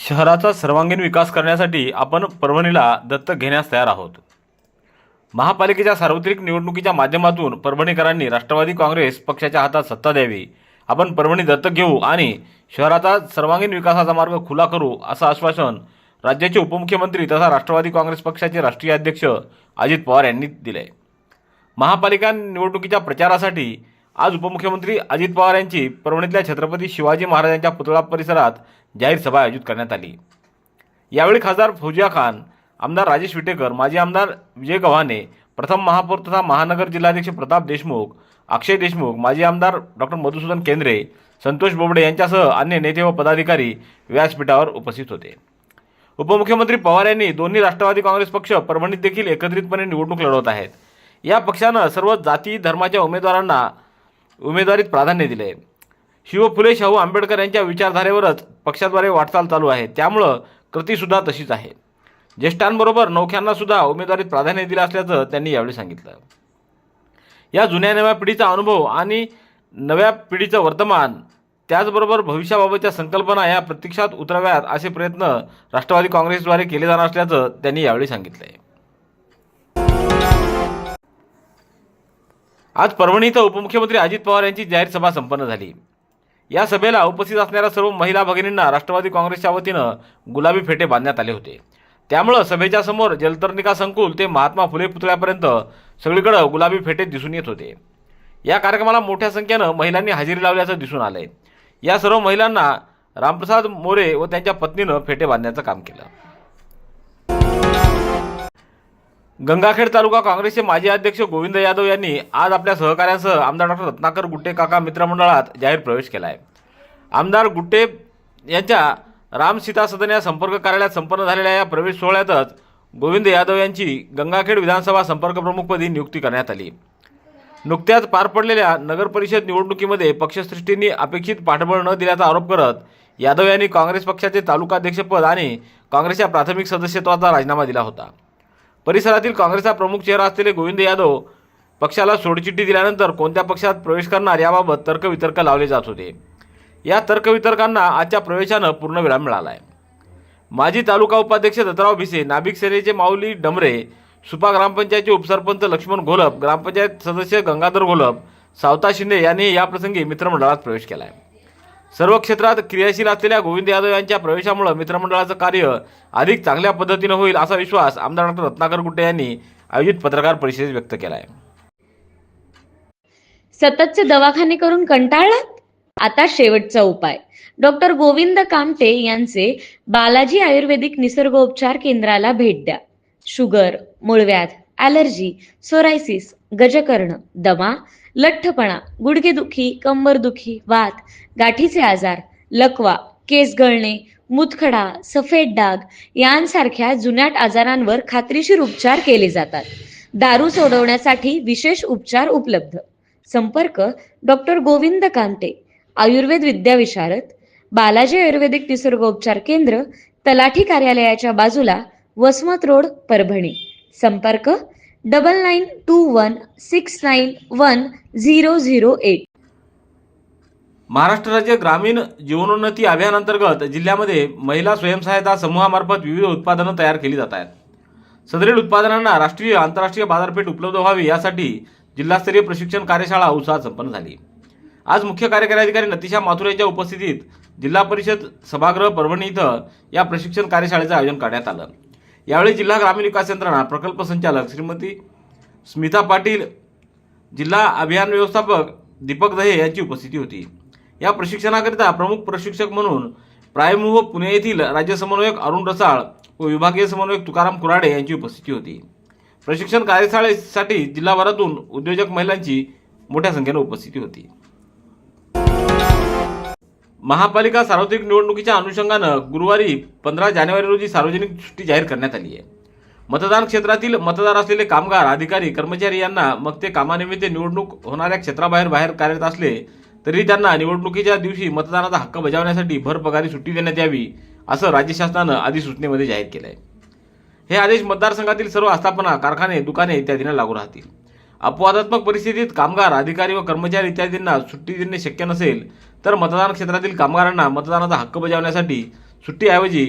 शहराचा सर्वांगीण विकास करण्यासाठी आपण परभणीला दत्तक घेण्यास तयार आहोत. महापालिकेच्या सार्वत्रिक निवडणुकीच्या माध्यमातून परभणीकरांनी राष्ट्रवादी काँग्रेस पक्षाच्या हातात सत्ता द्यावी. आपण परभणी दत्तक घेऊ आणि शहराचा सर्वांगीण विकासाचा मार्ग खुला करू असं आश्वासन राज्याचे उपमुख्यमंत्री तथा राष्ट्रवादी काँग्रेस पक्षाचे राष्ट्रीय अध्यक्ष अजित पवार यांनी दिले महापालिका निवडणुकीच्या प्रचारासाठी आज उपमुख्यमंत्री अजित पवार यांची परभणीतल्या छत्रपती शिवाजी महाराजांच्या पुतळा परिसरात जाहीर सभा आयोजित करण्यात आली. यावेळी खासदार फौजिया खान आमदार राजेश विटेकर माजी आमदार विजय गव्हाणे प्रथम महापौर तथा महानगर जिल्हाध्यक्ष प्रताप देशमुख अक्षय देशमुख माजी आमदार डॉक्टर मधुसूदन केंद्रे संतोष बोबडे यांच्यासह अन्य नेते व पदाधिकारी व्यासपीठावर उपस्थित होते. उपमुख्यमंत्री पवार यांनी दोन्ही राष्ट्रवादी काँग्रेस पक्ष परभणीत देखील एकत्रितपणे निवडणूक लढवत आहेत. या पक्षानं सर्व जाती धर्माच्या उमेदवारांना उमेदवारीत प्राधान्य दिले. शिव फुले शाहू आंबेडकर यांच्या विचारधारेवरच पक्षाद्वारे वाटचाल चालू आहे. त्यामुळं कृतीसुद्धा तशीच आहे. ज्येष्ठांबरोबर नौख्यांनासुद्धा उमेदवारीत प्राधान्य दिलं असल्याचं त्यांनी यावेळी सांगितलं. या जुन्या नव्या पिढीचा अनुभव आणि नव्या पिढीचं वर्तमान त्याचबरोबर भविष्याबाबतच्या संकल्पना या प्रत्यक्षात उतराव्यात असे प्रयत्न राष्ट्रवादी काँग्रेसद्वारे केले जाणार असल्याचं त्यांनी यावेळी सांगितलं आहे आज परभणी इथं उपमुख्यमंत्री अजित पवार यांची जाहीर सभा संपन्न झाली. या सभेला उपस्थित असणाऱ्या सर्व महिला भगिनींना राष्ट्रवादी काँग्रेसच्या वतीनं गुलाबी फेटे बांधण्यात आले होते. त्यामुळं सभेच्या समोर जलतरणिका संकुल ते महात्मा फुले पुतळ्यापर्यंत सगळीकडे गुलाबी फेटे दिसून येत होते. या कार्यक्रमाला मोठ्या संख्येनं महिलांनी हजेरी लावल्याचं दिसून आलंय. या सर्व महिलांना रामप्रसाद मोरे व त्यांच्या पत्नीनं फेटे बांधण्याचं काम केलं. गंगाखेड तालुका काँग्रेसचे माजी अध्यक्ष गोविंद यादव यांनी आज आपल्या सहकाऱ्यांसह आमदार डॉक्टर रत्नाकर गुट्टे काका मित्रमंडळात जाहीर प्रवेश केला आहे आमदार गुट्टे यांच्या राम सीता सदन या संपर्क कार्यालयात संपन्न झालेल्या या प्रवेश सोहळ्यातच गोविंद यादव यांची गंगाखेड विधानसभा संपर्क प्रमुखपदी नियुक्ती करण्यात आली. नुकत्याच पार पडलेल्या नगरपरिषद निवडणुकीमध्ये पक्षसृष्टींनी अपेक्षित पाठबळ न दिल्याचा आरोप करत यादव यांनी काँग्रेस पक्षाचे तालुकाध्यक्षपद आणि काँग्रेसच्या प्राथमिक सदस्यत्वाचा राजीनामा दिला होता. परिसरातील काँग्रेसचा प्रमुख चेहरा असलेले गोविंद यादव पक्षाला सोडचिठ्ठी दिल्यानंतर कोणत्या पक्षात प्रवेश करणार याबाबत तर्कवितर्क लावले जात होते. या तर्कवितर्कांना आजच्या प्रवेशानं पूर्णविराम मिळाला आहे माजी तालुका उपाध्यक्ष दत्तराव भिसे नाभिक सेनेचे माऊली डमरे सुपा ग्रामपंचायतचे उपसरपंच लक्ष्मण घोलप ग्रामपंचायत सदस्य गंगाधर घोलप सावता शिंदे यांनी याप्रसंगी मित्रमंडळात प्रवेश केला आहे सर्व क्षेत्रात क्रियाशील असलेल्या गोविंद यादव यांच्या प्रवेशामुळे मित्रमंडळाचं कार्य अधिक चांगल्या पद्धतीनं होईल असा विश्वास आमदार डॉक्टर रत्नाकर गुट्टे यांनी आयोजित पत्रकार परिषदेत व्यक्त केला आहे सततचे दवाखाने करून कंटाळलात? आता शेवटचा उपाय. डॉक्टर गोविंद कामटे यांचे बालाजी आयुर्वेदिक निसर्गोपचार केंद्राला भेट द्या. शुगर मूळव्याध ॲलर्जी सोरायसिस गजकर्ण दमा लठ्ठपणा गुडघेदुखी कंबरदुखी वात गाठीचे आजार लकवा केस गळणे मुतखडा सफेद डाग यांसारख्या जुन्याट आजारांवर खात्रीशीर उपचार केले जातात. दारू सोडवण्यासाठी विशेष उपचार उपलब्ध. संपर्क डॉक्टर गोविंद कांते आयुर्वेद विद्याविशारद बालाजी आयुर्वेदिक निसर्गोपचार केंद्र तलाठी कार्यालयाच्या बाजूला वसमत रोड परभणी. संपर्क double nine two one six nine one zero zero eight Maharashtra राज्य ग्रामीण जीवनोन्नती अभियानांतर्गत जिल्ह्यामध्ये महिला स्वयंसहायता समूहामार्फत विविध उत्पादनं तयार केली जात आहेत. सदरील उत्पादनांना राष्ट्रीय आंतरराष्ट्रीय बाजारपेठ उपलब्ध व्हावी यासाठी जिल्हास्तरीय प्रशिक्षण कार्यशाळा उत्साहात संपन्न झाली. आज मुख्य कार्यकारी अधिकारी नतिशा माथुर यांच्या उपस्थितीत जिल्हा परिषद सभागृह परभणी इथं या प्रशिक्षण कार्यशाळेचं आयोजन करण्यात आलं. यावेळी जिल्हा ग्रामीण विकास यंत्रणा प्रकल्प संचालक श्रीमती स्मिता पाटील जिल्हा अभियान व्यवस्थापक दीपक दहे यांची उपस्थिती होती. या प्रशिक्षणाकरिता प्रमुख प्रशिक्षक म्हणून प्रायमुह पुणे येथील राज्य समन्वयक अरुण रसाळ व विभागीय समन्वयक तुकाराम कुराडे यांची उपस्थिती होती. प्रशिक्षण कार्यशाळेसाठी जिल्हाभरातून उद्योजक महिलांची मोठ्या संख्येने उपस्थिती होती. महापालिका सार्वत्रिक निवडणुकीच्या अनुषंगानं गुरुवारी पंधरा जानेवारी रोजी सार्वजनिक सुट्टी जाहीर करण्यात आली आहे. मतदान क्षेत्रातील मतदार असलेले कामगार अधिकारी कर्मचारी यांना मग ते कामानिमित्त निवडणूक होणाऱ्या क्षेत्राबाहेर बाहेर कार्यरत असले तरी त्यांना निवडणुकीच्या दिवशी मतदानाचा हक्क बजावण्यासाठी भरपगारी सुट्टी देण्यात यावी असं राज्य शासनानं अधिसूचनेमध्ये जाहीर केलं आहे हे आदेश मतदारसंघातील सर्व आस्थापना कारखाने दुकाने इत्यादींना लागू राहतील. अपवादात्मक परिस्थितीत कामगार अधिकारी व कर्मचारी इत्यादींना सुट्टी देणे शक्य नसेल तर मतदान क्षेत्रातील कामगारांना मतदानाचा हक्क बजावण्यासाठी सुट्टीऐवजी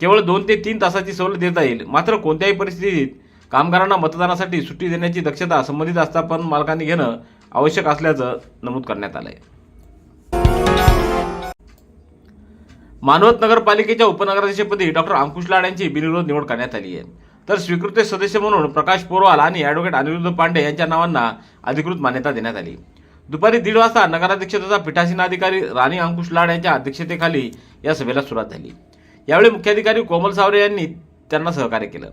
केवळ दोन ते तीन तासाची सवलत देता येईल. मात्र कोणत्याही परिस्थितीत कामगारांना मतदानासाठी सुट्टी देण्याची दक्षता संबंधित आस्थापन मालकांनी घेणं आवश्यक असल्याचं नमूद करण्यात आलं आहे मानवत नगरपालिकेच्या उपनगराध्यक्षपदी डॉक्टर अंकुश लाड यांची बिनविरोध निवड करण्यात आली आहे. तर स्वीकृत सदस्य म्हणून प्रकाश पोरवाल आणि ॲडव्होकेट अनिरुद्ध पांडे यांच्या नावांना अधिकृत मान्यता देण्यात आली. दुपारी दीड वाजता नगराध्यक्ष तथा पीठासीन अधिकारी राणी अंकुश लाड यांच्या अध्यक्षतेखाली या सभेला सुरुवात झाली. यावेळी मुख्याधिकारी कोमल सावरे यांनी त्यांना सहकार्य केलं.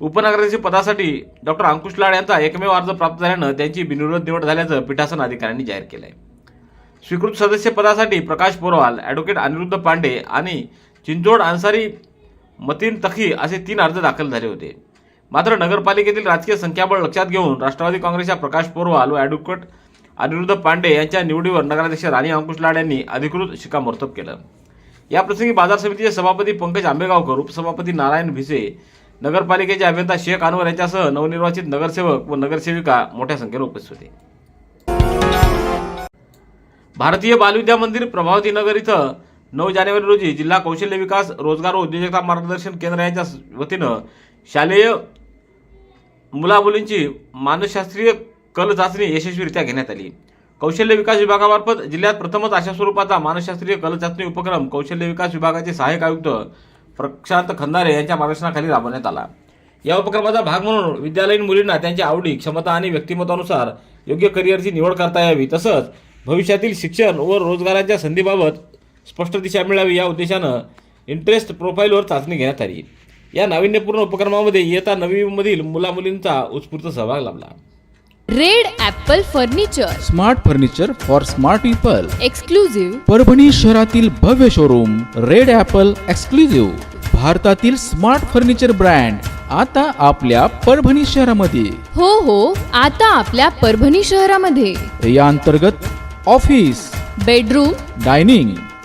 उपनगराध्यक्ष पदासाठी डॉक्टर अंकुश लाड यांचा एकमेव अर्ज प्राप्त झाल्यानं त्यांची बिनविरोध निवड झाल्याचं पीठासन अधिकाऱ्यांनी जाहीर केलं आहे स्वीकृत सदस्य पदासाठी प्रकाश पोरवाल ॲडव्होकेट अनिरुद्ध पांडे आणि चिंचोड अन्सारी मतीन तखी असे तीन अर्ज दाखल झाले होते. मात्र नगरपालिकेतील राजकीय संख्याबळ लक्षात घेऊन राष्ट्रवादी काँग्रेसच्या प्रकाश पोरवाल व ॲडव्होकेट अनिरुद्ध पांडे यांच्या निवडीवर नगराध्यक्ष राणी अंकुश लाड यांनी अधिकृत शिक्कामोर्तब केलं. याप्रसंगी बाजार समितीचे सभापती पंकज आंबेगावकर उपसभापती नारायण भिसे नगरपालिकेचे अभियंता शेख अनवर यांच्यासह नवनिर्वाचित नगरसेवक व नगरसेविका मोठ्या संख्येने उपस्थित होते. भारतीय बालविद्या मंदिर प्रभावती नगर इथं नऊ जानेवारी रोजी जिल्हा कौशल्य विकास रोजगार व उद्योजकता मार्गदर्शन केंद्र यांच्या वतीनं शालेय मुलामुलींची मानसशास्त्रीय कल चाचणी यशस्वीरित्या घेण्यात आली. कौशल्य विकास विभागामार्फत जिल्ह्यात प्रथमच अशा स्वरूपाचा मानसशास्त्रीय कल चाचणी उपक्रम कौशल्य विकास विभागाचे सहाय्यक आयुक्त प्रशांत खंदारे यांच्या मार्गदर्शनाखाली राबवण्यात आला. या उपक्रमाचा भाग म्हणून विद्यालयीन मुलींना त्यांच्या आवडी क्षमता आणि व्यक्तिमत्वानुसार योग्य करिअरची निवड करता यावी तसंच भविष्यातील शिक्षण व रोजगाराच्या संधीबाबत स्पष्ट दिशा मिळावी या उद्देशानं इंटरेस्ट प्रोफाईलवर चाचणी घेण्यात आली. या नाविन्यपूर्ण उपक्रमामध्ये इयत्ता नववीमधील मुलामुलींचा उत्स्फूर्त सहभाग लाभला. Red apple furniture smart furniture for smart people exclusive Parbhani शहरातील भव्य शोरूम रेड ॲपल एक्सक्लुझिव्ह भारतातील स्मार्ट फर्निचर ब्रँड आता आपल्या परभणी शहरामध्ये. हो हो आता आपल्या परभणी शहरामध्ये. या अंतर्गत ऑफिस बेडरूम डायनिंग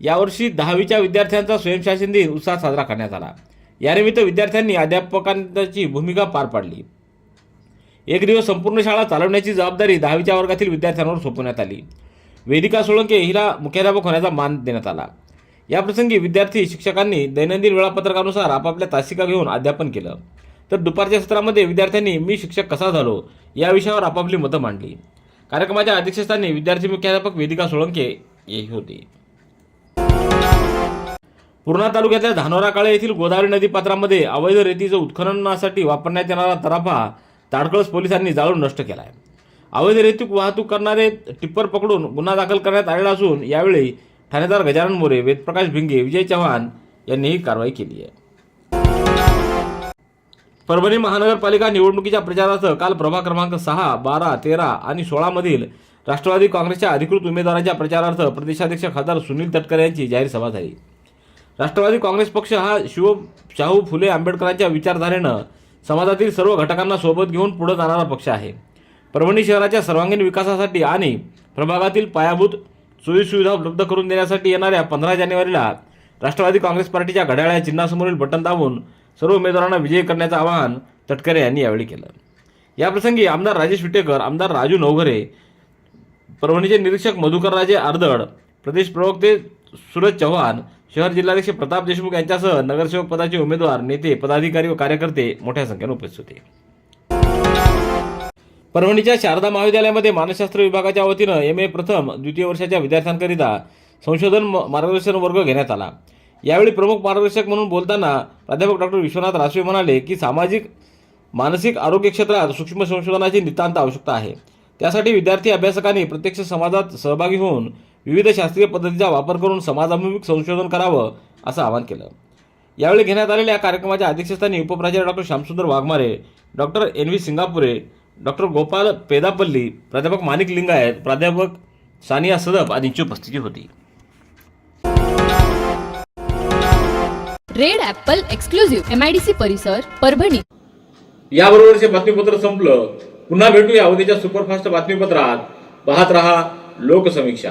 यावर्षी दहावीच्या विद्यार्थ्यांचा स्वयंशासन दिन उत्साहात साजरा करण्यात आला. यानिमित्त विद्यार्थ्यांनी अध्यापकांची भूमिका पार पाडली. एक दिवस संपूर्ण शाळा चालवण्याची जबाबदारी दहावीच्या वर्गातील विद्यार्थ्यांवर सोपवण्यात आली. वेदिका सोळंके हिला मुख्याध्यापक होण्याचा मान देण्यात आला. याप्रसंगी विद्यार्थी शिक्षकांनी दैनंदिन वेळापत्रकानुसार आपापल्या तासिका घेऊन अध्यापन केलं. तर दुपारच्या सत्रामध्ये विद्यार्थ्यांनी मी शिक्षक कसा झालो? या विषयावर आपापली मतं मांडली. कार्यक्रमाच्या अध्यक्षस्थानी विद्यार्थी मुख्याध्यापक वेदिका सोळंके हे होते. पूर्णा तालुक्यातल्या धानोरा काळे येथील गोदावरी नदी पात्रामध्ये अवैध रेतीचं उत्खननासाठी वापरण्यात येणारा तराफा ताडकळस पोलिसांनी जाळून नष्ट केला आहे अवैध रेतीक वाहतूक करणारे टिप्पर पकडून गुन्हा दाखल करण्यात आलेला असून यावेळी ठाणेदार गजानन मोरे वेदप्रकाश भिंगे विजय चव्हाण यांनी ही कारवाई केली आहे. परभणी महानगरपालिका निवडणुकीच्या प्रचारार्थ काल प्रभाग क्रमांक सहा बारा तेरा आणि सोळामधील राष्ट्रवादी काँग्रेसच्या अधिकृत उमेदवारांच्या प्रचारार्थ प्रदेशाध्यक्ष खासदार सुनील तटकरे यांची जाहीर सभा झाली. राष्ट्रवादी काँग्रेस पक्ष हा शिव शाहू फुले आंबेडकरांच्या विचारधारेनं समाजातील सर्व घटकांना सोबत घेऊन पुढे जाणारा पक्ष आहे. परभणी शहराच्या सर्वांगीण विकासासाठी आणि प्रभागातील पायाभूत सोयीसुविधा उपलब्ध करून देण्यासाठी येणाऱ्या पंधरा जानेवारीला राष्ट्रवादी काँग्रेस पार्टीच्या घड्याळ्या चिन्हासमोरील बटन दाबून सर्व उमेदवारांना विजयी करण्याचं आवाहन तटकरे यांनी यावेळी केलं. याप्रसंगी आमदार राजेश विटेकर आमदार राजू नवघरे परभणीचे निरीक्षक मधुकरराजे आर्दड प्रदेश प्रवक्ते सूरज चव्हाण शहर जिल्हाध्यक्ष प्रताप देशमुख यांच्यासह नगरसेवक पदाचे उमेदवार नेते पदाधिकारी व कार्यकर्ते मोठ्या संख्येने उपस्थित होते. परभणीच्या शारदा महाविद्यालयामध्ये मानसशास्त्र विभागाच्या वतीनं एम ए प्रथम द्वितीय वर्षाच्या विद्यार्थ्यांकरिता संशोधन मार्गदर्शन वर्ग घेण्यात आला. यावेळी प्रमुख मार्गदर्शक म्हणून बोलताना प्राध्यापक डॉक्टर विश्वनाथ रासवे म्हणाले की सामाजिक मानसिक आरोग्य क्षेत्रात सूक्ष्म संशोधनाची नितांत आवश्यकता आहे. त्यासाठी विद्यार्थी अभ्यासकांनी प्रत्यक्ष समाजात सहभागी होऊन विविध शास्त्रीय पद्धतीचा वापर करून समाजाभिमुख संशोधन करावं असं आवाहन केलं. यावेळी घेण्यात आलेल्या या कार्यक्रमाच्या अध्यक्षस्थानी उपप्राचार्य doctor Shyamsundar Waghmare doctor N V Singapure doctor Gopal Pedapalli प्राध्यापक माणिक लिंगायत प्राध्यापक सानिया सदफ आदींची उपस्थिती होती. Red apple exclusive M I D C परिसर परभणी. याबरोबरचे बातमीपत्र संपलं. पुन्हा भेटूया उद्याच्या सुपरफास्ट बातमीपत्रात. पाहत रहा लोकसमीक्षा.